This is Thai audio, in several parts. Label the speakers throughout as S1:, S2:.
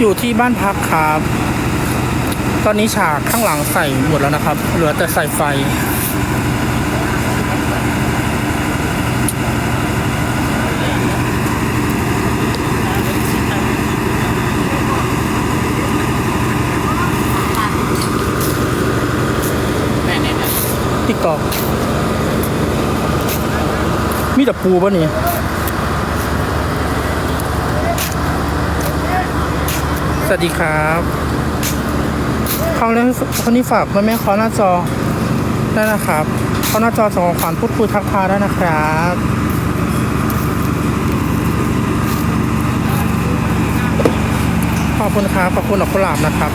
S1: อยู่ที่บ้านพักครับ ตอนนี้ฉากข้างหลังใส่หมดแล้วนะครับ เหลือแต่ใส่ไฟที่กอกมีแต่ปูป่ะนี่ สวัสดีครับเขาเล่นคนนี้ฝากม่แม่ขอหน้าจอได้นะครับเขาหน้าจอส่งของขวัญพูดคุยทักทายได้นะครับขอบคุณครับขอบคุณดอกกุหลาบนะครับ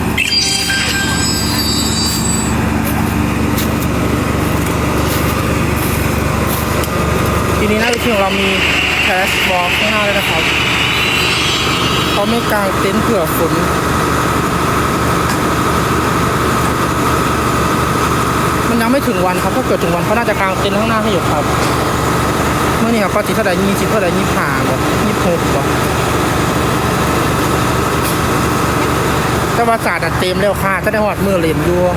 S1: ทีนี้หน้าเวทีของเรามีแคชบอลข้างหน้าเลยนะครับ เขาไม่กางเต็นท์เผื่อฝนมันยังไม่ถึงวันครับถ้าเกิดถึงวันเขาน่าจะกางเต็นท์ข้างหน้าให้อยู่ครับ เมื่อนี้ครับปกติเท่าไหร่ยี่สิบเท่าไหร่ยี่สิบห้าบ่ยี่สิบหกบ่แต่ว่าศาสตร์เต็มแล้วค่ะถ้าได้หอดมือเล่นอยู่
S2: อย่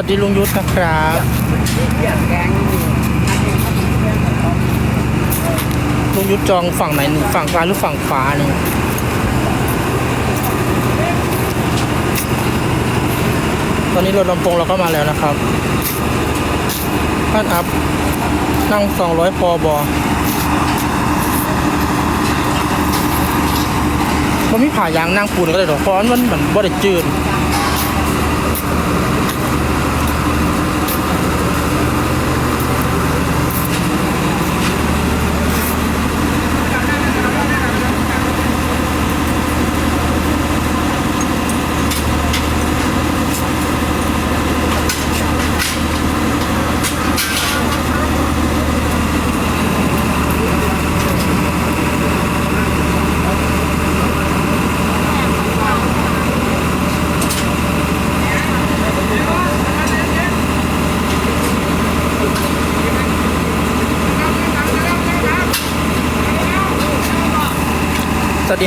S1: วัสดีลุงยุทธนะครับลุงยุทธจองฝั่งไหนหนึ่งฝั่งซ้ายหรือฝั่งขวาเนี่ยตอนนี้รถลำโพงเราก็มาแล้วนะครับท่านอัพนั่งสองร้อยพอบอมันม่ผ่ายางนั่งปูนก็เลยหรอกเพราะมันเหมือนบ่ได้จืด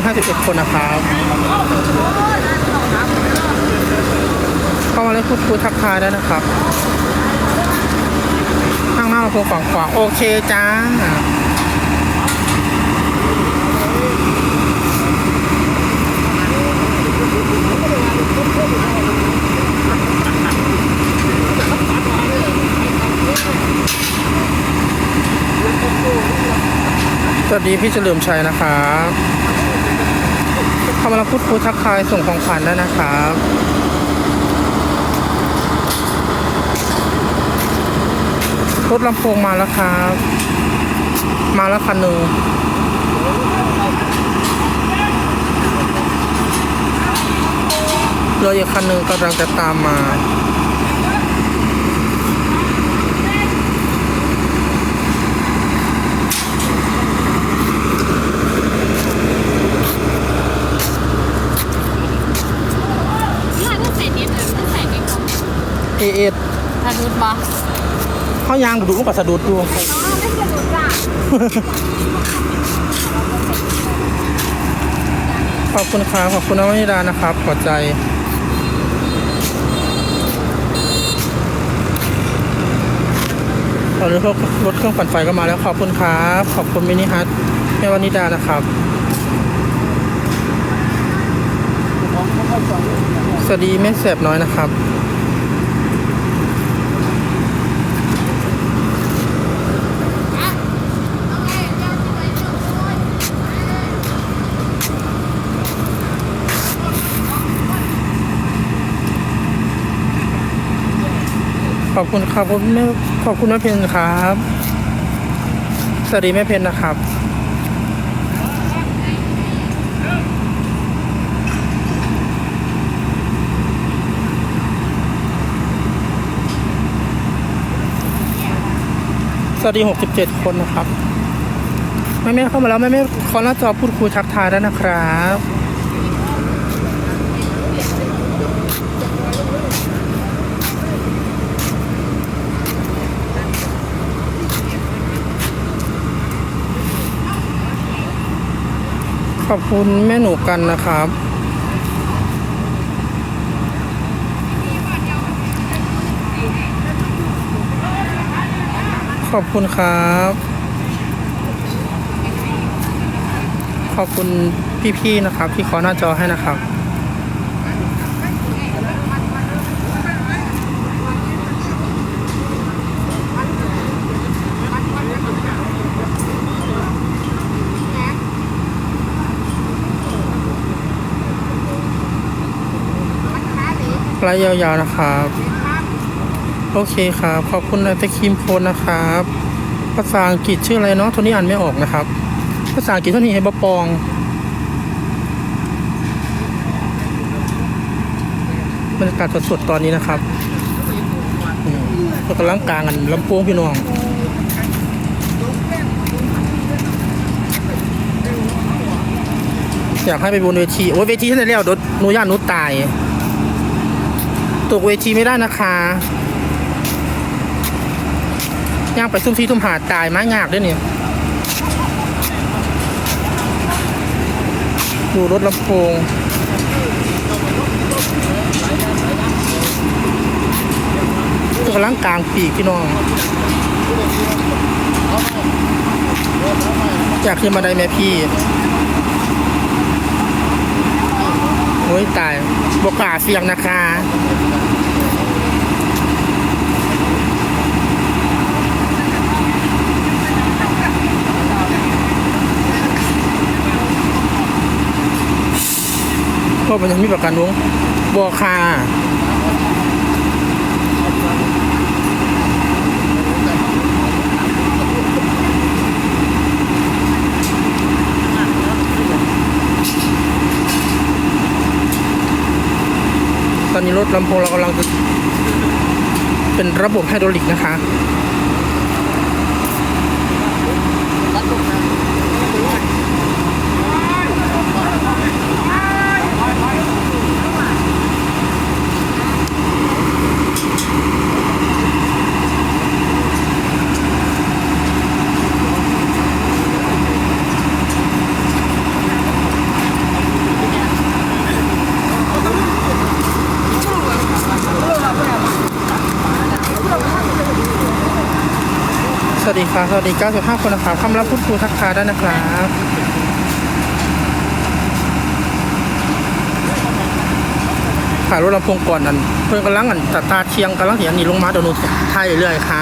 S1: 51 คนนะครับเข้ามาเล่นพูดคุยทักทายได้นะครับข้างหน้าเราพฝั่งขวาโอเคจ้าสวัสดีพี่เฉลิมชัยนะครับ เข้ามาพูดคุยทักทายส่งของขวัญได้นะครับรถลำโพงมาแล้วครับ มาแล้วคันหนึ่งเรืออีกคันหนึ่งกำลังจะตามมา
S3: ถ้าใส่นิดหนึ่งถ้าใส่นิดหนึ่ง
S1: เอเอส
S3: ถ้ารุดบอ
S1: เขายางดูมันก็สะดุดดู
S3: อ๋อไม่ใช่รุดจ้ะ
S1: ขอบคุณครับขอบคุณน้องวนิดานะครับขอใจตอนนี้พวกรถเครื่องปั่นไฟก็มาแล้วขอบคุณครับขอบคุณมินิฮัทแม่วนิดานะครับสวัสดีแม่แสบน้อยนะครับ ขอบคุณครับคุณแม่ขอบคุณแม่เพนครับ สวัสดีแม่เพนนะครับสวัสดี 67 คนนะครับ แม่แม่เข้ามาแล้ว แม่แม่ขอหน้าจอพูดคุยทักทายได้วนะครับ ขอบคุณแม่หนูกันนะครับ ขอบคุณครับ ขอบคุณพี่ๆนะครับ ที่ขอหน้าจอให้นะครับ ไลฟ์ยาวๆนะครับ โอเคครับ ขอบคุณไอศครีมโคนนะครับ ภาษาอังกฤษชื่ออะไรเนาะโทนี่อ่านไม่ออกนะครับ ภาษาอังกฤษโทนี่เฮบปองบรรยากาศสดๆตอนนี้นะครับเรากำลังกลางกันลำโพงพี่น้องอยากให้ไปบนเวที โอ้ยเวทีที่ไหนแล้วดหนูย่านหนูตาย ตกเวทีไม่ได้นะคะย่างไปซุ่มซีทุ่มหาตายไม้งากด้วยเนี่ยดูรถลำโพงกำลังกลางปีกพี่น้อง อยากขึ้นมาได้ไหมพี่ โอ้ยตายบกขาเสียงนะคะเพราะมันยังมีประกันวงบอคา ตอนนี้รถลำโพงเรากำลังจะเป็นระบบไฮดรอลิกนะคะ สวัสดีครับสวัสดี95คนนะครับคำรับพูดคุยทักทายได้นะครับถ่ายรถลำโพงก่อนนั่นเพื่อนกำลังอันตัดตาเชียงกำลังเสียงนีลงมาเดี๋ยวหนูถ่ายเรื่อยๆค่ะ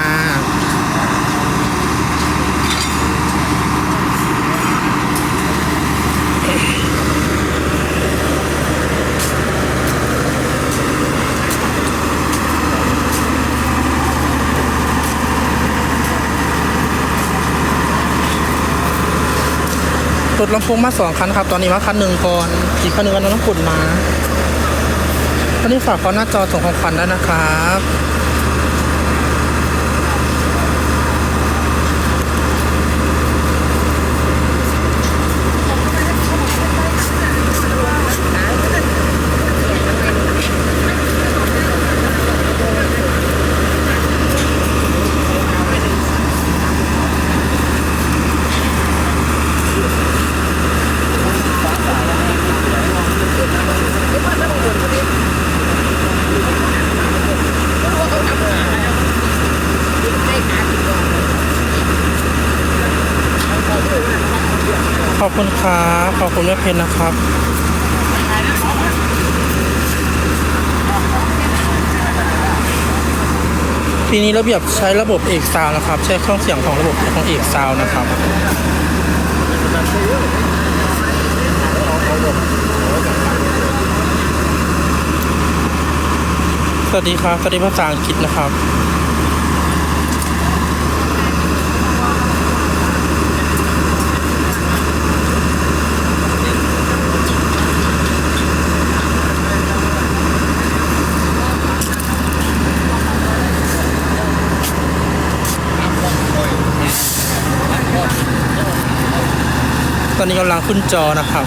S1: รถลำโพงมาสองคันครับ ตอนนี้มาคันหนึ่งก่อนอีกคันหนึ่งกำลังขุดมาตอนนี้ฝากขอหน้าจอส่งของขวัญได้นะครับ คุณครับขอบคุณแม่เพนนะครับปีนี้ระเบียบใช้ระบบเอกซาวนะครับ ใช้เครื่องเสียงของระบบของเอกซาวนะครับสวัสดีครับสวัสดีภาษาอังกฤษนะครับ ตอนนี้กำลังขึ้นจอนะครับ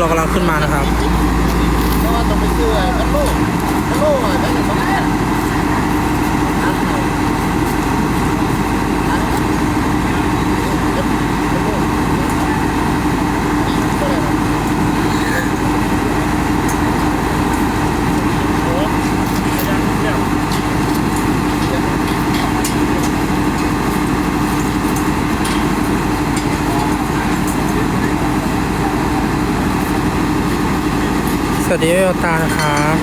S1: เรากำลังขึ้นมานะครับ
S4: เพราะว่าต้องไปซื้อพันโลพันโลอะได้สองแสน
S1: ส วัสดีเวลตานะครับ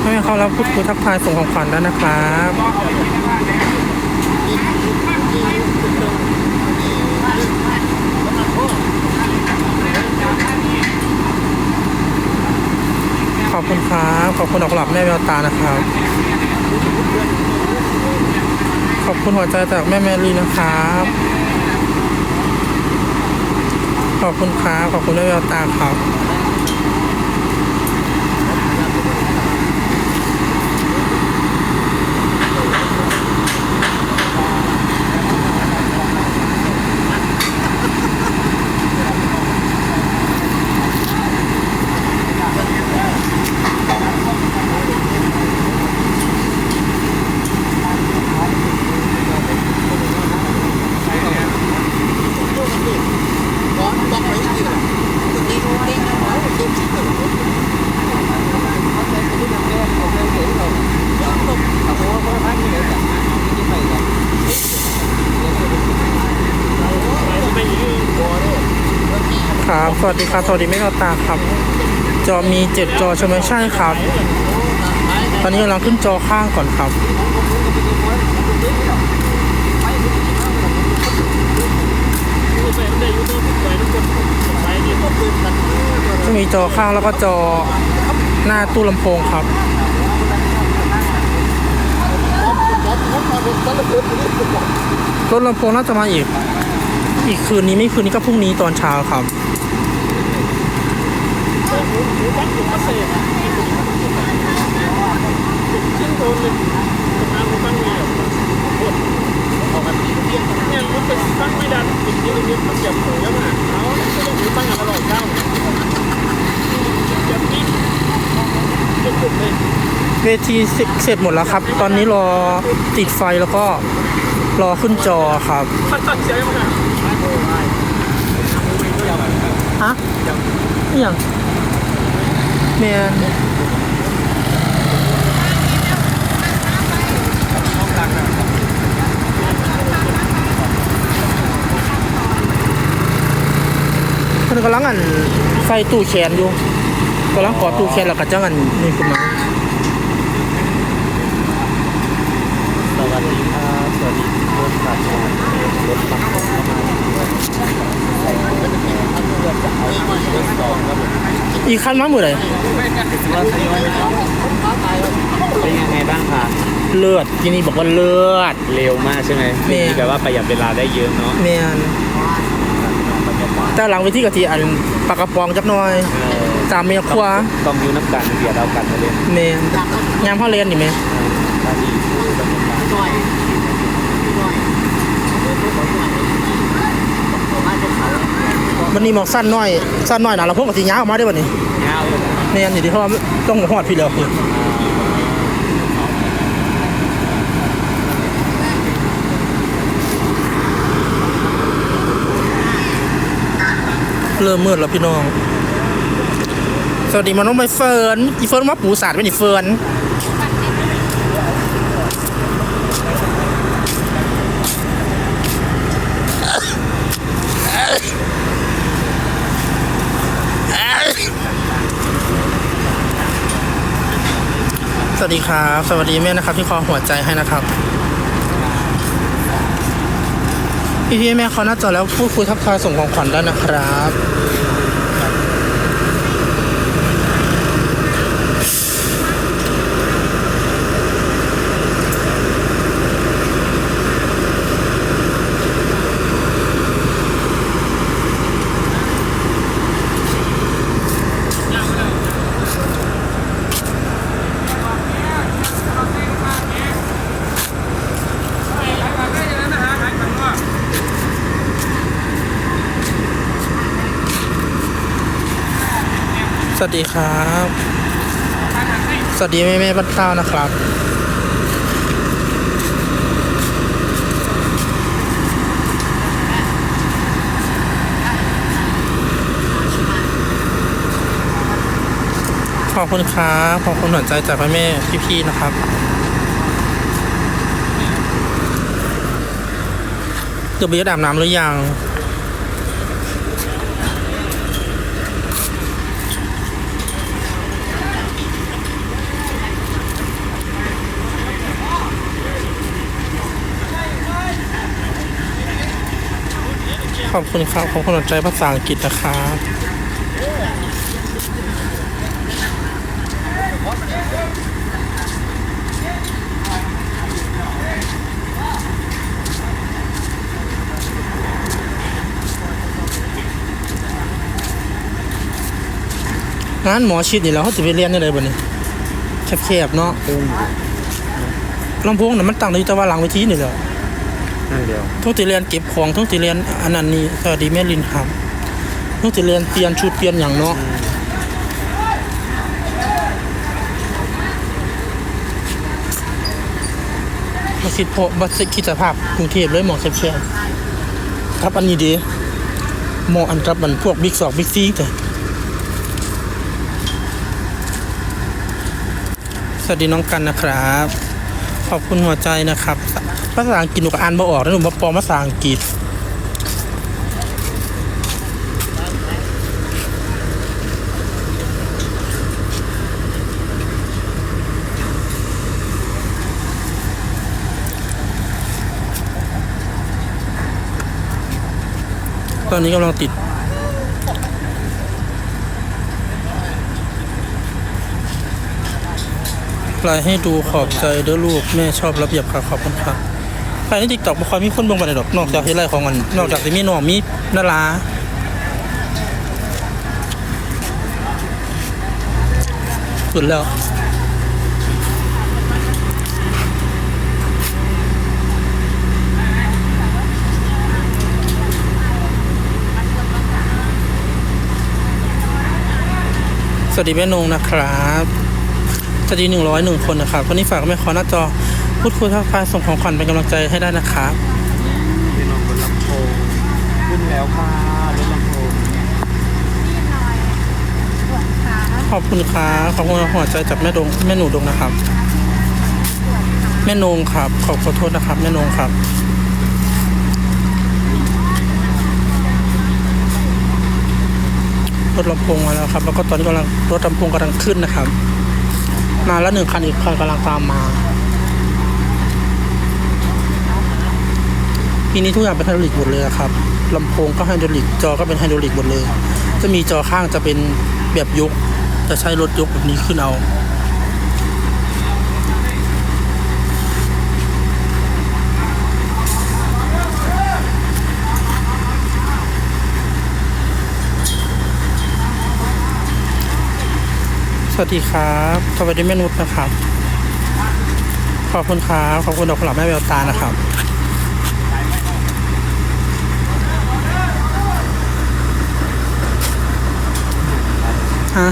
S1: ให้เขารับพูดคุยทักทายส่งของขวัญได้นะครับขอบคุณครับ ขอบคุณดอกหลับแม่แววตานะครับ ขอบคุณหัวใจจากแม่แมรี่นะครับ ขอบคุณครับ ขอบคุณแม่แววตาครับ
S4: ก้อนบอกไปที่ไหนตัวนี้ตัวนี้เอาตัวที่ตัวนี้เขาใช้ตัวนี้ทำแก้เขาใช้เสียงเขายอมลงเขาบอกว่าเขาพักที่ไหนกันที่ไปกันไม่ยืดตัวเลย
S1: ครับ สวัสดีครับ สวัสดีแม่แววตาครับ จอมีเจ็ดจอใช่ไหมใช่ครับ ตอนนี้กำลังขึ้นจอข้างก่อนครับจะมีจอข้างแล้วก็จอหน้าตู้ลำโพงครับรถลำโพงน่าจะมาอีก อีกคืนนี้ไม่คืนนี้ก็พรุ่งนี้ตอนเช้าครับ
S5: เนี่ยมันเป็นตั้งไม่ดันจริงๆเนี่ยมันเจ็บหัวแล้วนะเอาแต่อย่างนี้ตั้งอร่อยเจ้าเจ็บนี่เจ็บเลย
S1: เวทีเสร็จเสร็จหมดแล้วครับ ตอนนี้รอติดไฟแล้วก็รอขึ้นจอครับ
S5: มันตั้งใจมาก
S1: ฮะอย่าง แมนมันกำลังอันใส่ตู้แขนอยู่กำลังกอดตู้แขนแล้วก็จังอันนี่ขึ้นมา
S4: สวัสดีครับสวัสดีรถตัดรถตัดเข้ามา
S1: อี กคันมาเมื่อไหร่
S4: เป็นยังไงบ้างคะ
S1: เลือดทีนี้บอกว่าเลือด
S4: เร็วมากใช่ไหม
S1: แม่
S4: นี่แปลว่าประหยัดเวลาได้เยอะเนาะ
S1: แมนแต่หลังเวทีกะทีอันปากกระป๋องจักหน่อย
S4: เออ
S1: ตามเมียครัว
S4: ต้องอยูน้ำกันเบียดเอากันมาเล่น
S1: แมนยามพ่อเรียนนี่ไหม
S4: ตาดี
S2: มาจะเขา
S1: วันนี้มองสั้นน้อยสั้นน้อยนะเราพวกกับสีย้าออกมาได้วันนี้
S2: ยาวเลย
S1: ในอันนี้ที่เขาว่าต้องหอดพี่แล้วคือเริ่มมืดแล้วพี่น้อง สวัสดีมาน้องใบเฟิร์นอีเฟิร์นมาปูสาดเป็นอีเฟิร์น สวัสดีครับ สวัสดีแม่นะครับที่คอหัวใจให้นะครับ พี่พี่แม่เขาหน้าจอแล้วพูดคุยทักทายส่งของขวัญได้นะครับ สวัสดีครับ สวัสดีแม่แม่บ้านเต้านะครับ ขอบคุณครับขอบคุณหัวใจจากพ่แม่พี่ๆนะครับเดี๋ยวไปอาบน้ำหรือยัง อบคุณครับขอบคุณหัวใจภาษาอังกฤษนะครับงานหมอชิดนี่เราเขาจะไปเรียนได้เลยบ่เนี่ยแคบๆเนาะลำโพงน่ะมันตั้งอยู่แต่ว่าหลังเวทีนี่แหละ
S2: นั่นเดียว
S1: ทุกติเรียนเก็บของทุกติเรียนอันนั้นนี่สวัสดีแม่ลินครับทุกติเรียนเปลี่ยนชุดเปลี่ยนอย่างเนาะมาคิดพอบัสคิดสภาพกรุงเทพเลยหมอแคบๆครับอันนี้ดีหมออันกับมันพวกบิ๊กสองบิ๊กซีแต่สวัสดีน้องกันนะครับ ขอบคุณหัวใจนะครับ ภาษาอังกฤษหนูก็อ่านบ่ออกแล้วหนูมาปลอมภาษาอังกฤษตอนนี้กำลังติด ลน์ให้ดูขอบใจเด้อลูกแม่ชอบระเบียบค่ะขอบคุณค่ะใครในติ๊กต็อกบ่ค่อยมีคนเบิ่งปานใดดอกนอกจากที่ไลของมัน นอกจากที่มีน้องมีนาราสุดแล้วสวัสดีแม่นงนะครับ สวัสดีหนึ่งร้อยหนึ่งคนนะครับวันนี้ฝากแม่ขอหน้าจอพูดคุยทักทายส่งของขวัญเป็นกำลังใจให้ได้นะครับ
S2: พี่น้องบนลำโพงขึ้นแล้วค่ะรถลำโพง
S1: ขอบคุณครับขอบคุณหัวใจจากแม่ดงแม่หนูดงนะครับ แม่นงครับ ขอขอโทษนะครับ แม่นงครับรถลำโพงมาแล้วครับ แล้วก็ตอนนี้กำลังรถลำโพงกำลังขึ้นนะครับ มาแล้วหนึ่งคันอีกคันกำลังตามมาปีนี้ทุกอย่างเป็นไฮดรอลิกหมดเลยครับลำโพงก็ไฮดรอลิกจอก็เป็นไฮดรอลิกหมดเลย จะมีจอข้างจะเป็นแบบยก จะใช้รถยกแบบนี้ขึ้นเอา สวัสดีครับสวัสดีแม่นุชนะครับ ขอบคุณครับ ขอบคุณดอกกุหลาบแม่เบลตานะครับฮะ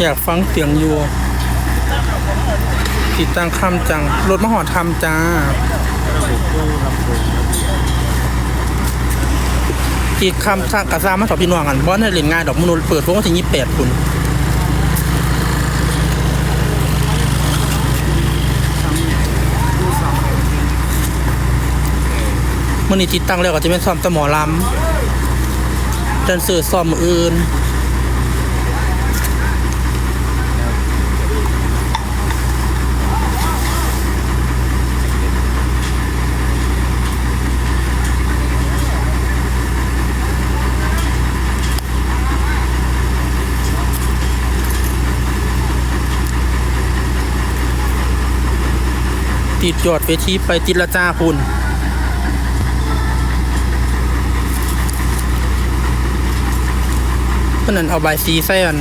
S1: อยากฟังเสียงยู่ติดตั้งคำจัง รถมหอดทำจ้า อีกคำสักกระซ่ามาสอบพี่น้องกันบอสให้เล่นง่ายดอกมนุษย์เปิดพวกว่าถึงยี่แปดคุณมันนี่ติดตั้งแล้วก็จะเป็นซ่อมตะหมอลำเดินสื่อซ่อมอื่น ติดยอดเวทีไปติดละจ้าคุณเพราะนั้นเอาใบายสีใส่อัน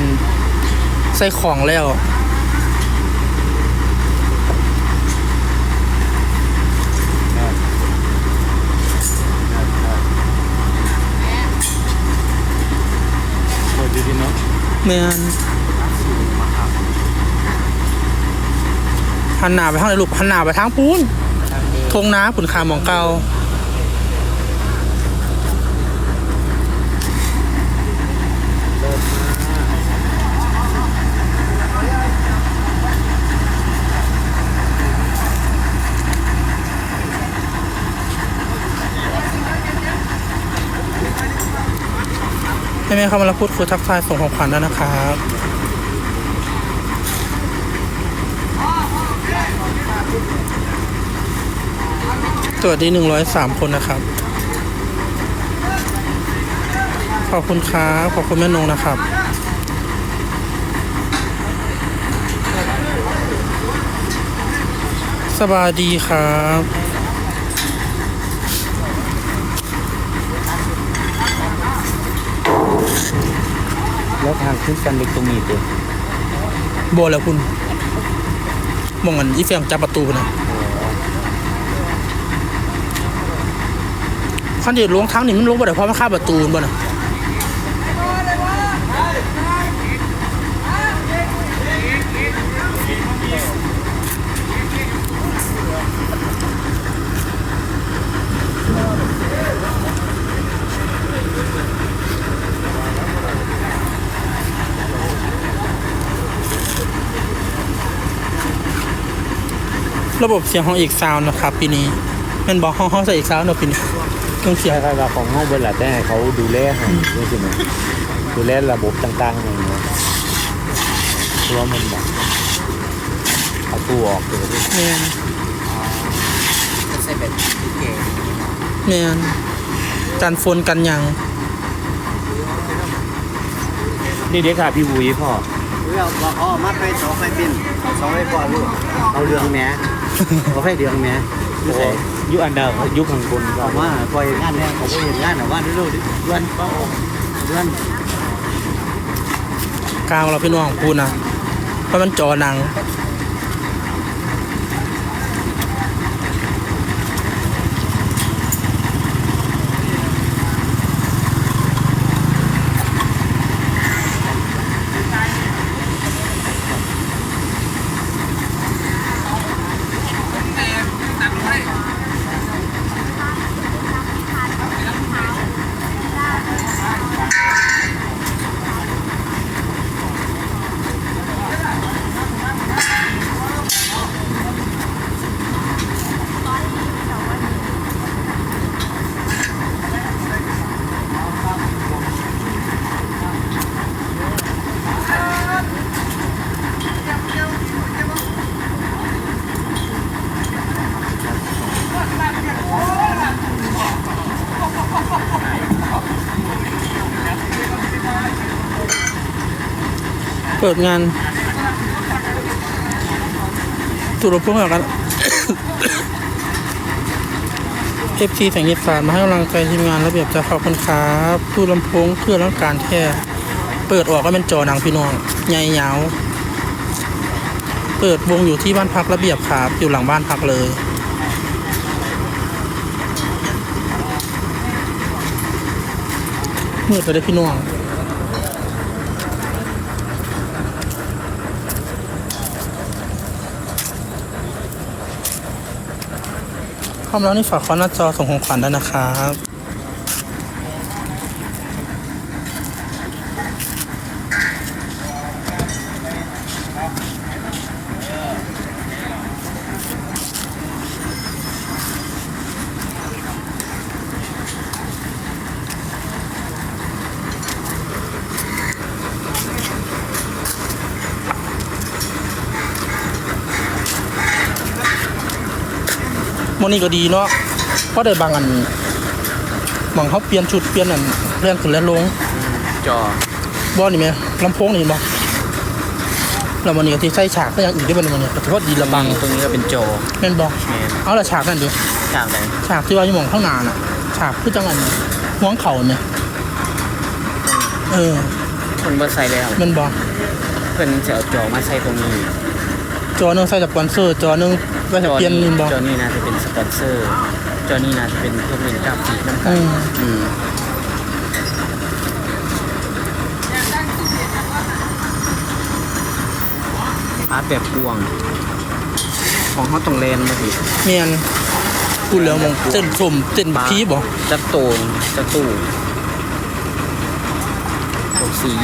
S1: ใส่ของแล้ว
S4: หมดดีเนาะ
S1: แมน หันหน้าไปทางไหนลูกหันหน้าไปทางปูนทงน้าขุนคามของเก่าให้แม่เข้ามาแล้วพูดคุยทักทายส่งของขวัญแล้วนะครับ สวัสดีหนึ่งร้อยสามคนนะครับ ขอบคุณครับขอบคุณแม่นงนะครับสบายดีครับ
S2: แล้วทางขึ้นกันเล็กตรงนี้ตัว
S1: โบแล้วคุณ มองกันอีเฟียงจับประตูไปนะขันเดียวลวงทั้งนี่มันลงไปได้เพราะมันข้าประตูบ่นะ ระบบเสียงของอีกซาวน์นะครับปีนี้เป็นบอกห้องห้องใส่อีกซาวน์เนอะปีนี้เครื่องเสียง
S2: ใช่ครับของห้องบนหลัแต่ให้เขาดูแลให้ด้วยใช่ไหมดูแลระบบต่างๆอย่างเงี้ยเพราะว่ามันแบบเอาตัวออกเลย
S1: แมน
S2: ใส่แบบเก๋
S1: แมนการฝนกันหยัง
S2: นี่เด็กค่ะพี่บุ้ยพ่อ
S6: เราบอกอ๋อมาไปสองไปบินสองไปก่อนลูกเอาเรื่องแหม่ เอาให้เรื่องแหม่
S2: โอ้ยุอันเดอร์ยุข้างบนก็
S6: เอามาปล่อยงานเนี่ยเขาไม่เห็นงานอะว่าเรื่อยๆเดือนก็ออกเดือน
S1: กลางเราพี่น้องพูดนะเพราะมันจอหนัง เปิดงานตุลพุ่งกันเอแสงเย็สารมาให้กำลังใจทีมงานระเบียบจะขอบคุณครับตู้ลำโพงเครื่องรับการแค่เปิดออกก็เป็นจอหนังพี่น้องใหญ่ยาวเปิดวงอยู่ที่บ้านพักระเบียบครับอยู่หลังบ้านพักเลยมืดเลยพี่น้อง ความาแล้วนี่ฝากคอหน้าจอส่งของขวัญได้นะครับ นี่ก็ดีเนาะเพราะได้บางอันบางเขาเปลี่ยนชุดเปลี่ยนอันเรื่องขึ้นและลง
S2: จอบ
S1: อนี่ไหมลำโพงนี่บ่แล้วมันนี่ก็ที่ใส่ฉากก็ยังอื่นได้บ่มันเนี่ยแต่ว่าดีละ
S2: บั
S1: บั
S2: ง
S1: ง
S2: ตรงนี้ก็เป็นจอ
S1: แม่นบ่
S2: แมน
S1: เอาละฉากนั่นดิ
S2: จากไหน
S1: ฉากที่ว่าอยู่หมองข้างหน้าน่ะ ฉากคือจังอันห่วงเข่าเนี่ยเออ
S2: คนบ่ใส่แล้ว
S1: แม่นบ่
S2: เพิ่นจะเอาจอมาใส่ตรงนี้
S1: จอหนึงใส่สปอนเซอร์จอหนึง ไว้ให้เปลี่ยนนี่บ่
S2: จอนี้น่าจะเป็นสปอนเซอร์จอนี้น่าจะเป็นพวกเล่นกราฟิกน้ำตา
S1: อื
S2: ล
S1: ม
S2: อืมอาร์ตแบบพวง ของเขาต้องเลนมาดิ
S1: เมียนกูเหลือหมองเต้นสมเต้นผีบ่
S2: จักโตนจักตู้หกสี่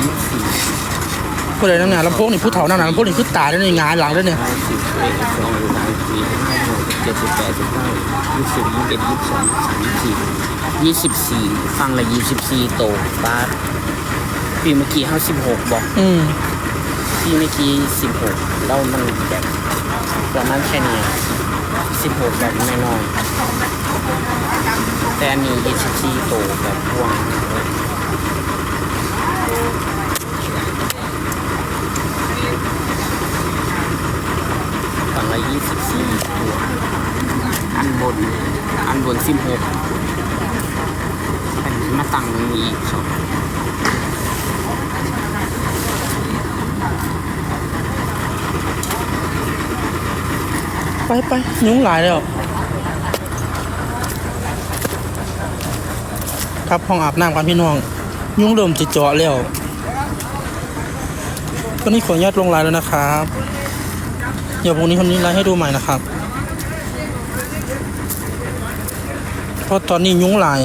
S2: ยี่สี่
S1: ผู้ใดนั่นน่ะลำโพงนี่ผู้เฒ่านั่นน่ะลำโพงนี่คือตาได้ในงานหลังได้เนี่ย
S2: เอ็ดสิบสองสิบสามสิบสี่ห้าหกเจ็ดสิบแปดสิบเก้ายี่สิบยี่สิบเอ็ดยี่สิบสองยี่สิบสามยี่สิบสี่ยี่สิบสี่ฟังละยี่สิบสี่โตบาทปีเมื่อกี้ห้าสิบหกบอก
S1: อืม
S2: ปีเมื่อกี้สิบหกแล้วมันแบบประมาณแค่นี้สิบหกแบบน้อยๆแต่อันนี้ยี่สิบสี่โตแบบพ่วงฝั่ง ละยี่สิบสี่ตัวอันบน อันบนสิบหกเป็นมาตั้งตรงนี้สอง
S1: ไปไปยุงหลายแล้วครับห้องอาบน้ำกันพี่น้อง ยุงเริ่มจิเจาะแล้วก็นี่ขออนุญาตลงไลน์แล้วนะครับ เดี๋ยวพรุ่งนี้คนนี้ไลฟ์ให้ดูใหม่นะครับ เพราะตอนนี้ยุงหลาย